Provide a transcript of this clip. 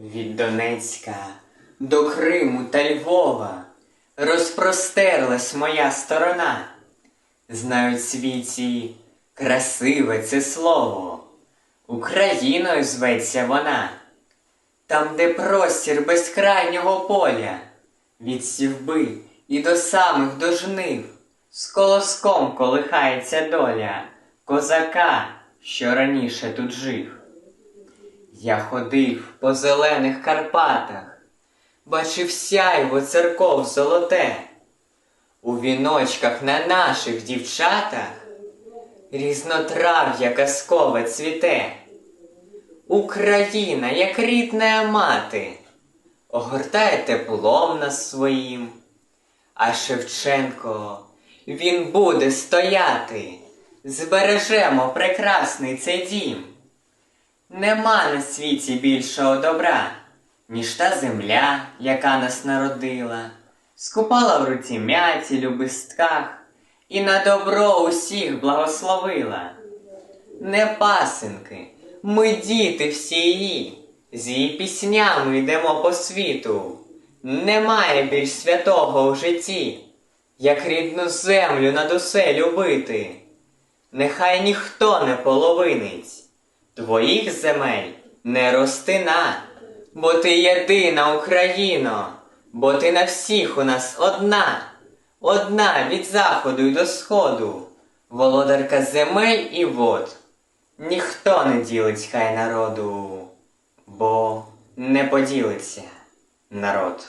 Від Донецька до Криму та Львова розпростерлась моя сторона. Знають світі красиве це слово, Україною зветься вона, там, де простір безкрайнього поля, від сівби і до самих до жнив, з колоском колихається доля козака, що раніше тут жив. Я ходив по зелених Карпатах, бачив сяйво церков золоте, у віночках на наших дівчатах різнотрав'я казкове цвіте. Україна, як рідна мати, огортає теплом нас своїм, а Шевченко, він буде стояти, збережемо прекрасний цей дім. Нема на світі більшого добра, ніж та земля, яка нас народила, скупала в руці мяті любистках і на добро усіх благословила. Не пасенки, ми діти всі її, з її піснями йдемо по світу. Немає більш святого у житті, як рідну землю над усе любити. Нехай ніхто не половинить твоїх земель не ростина, бо ти єдина Україно, бо ти на всіх у нас одна, одна від заходу й до сходу, володарка земель і вод. Ніхто не ділить хай народу, бо не поділиться народ.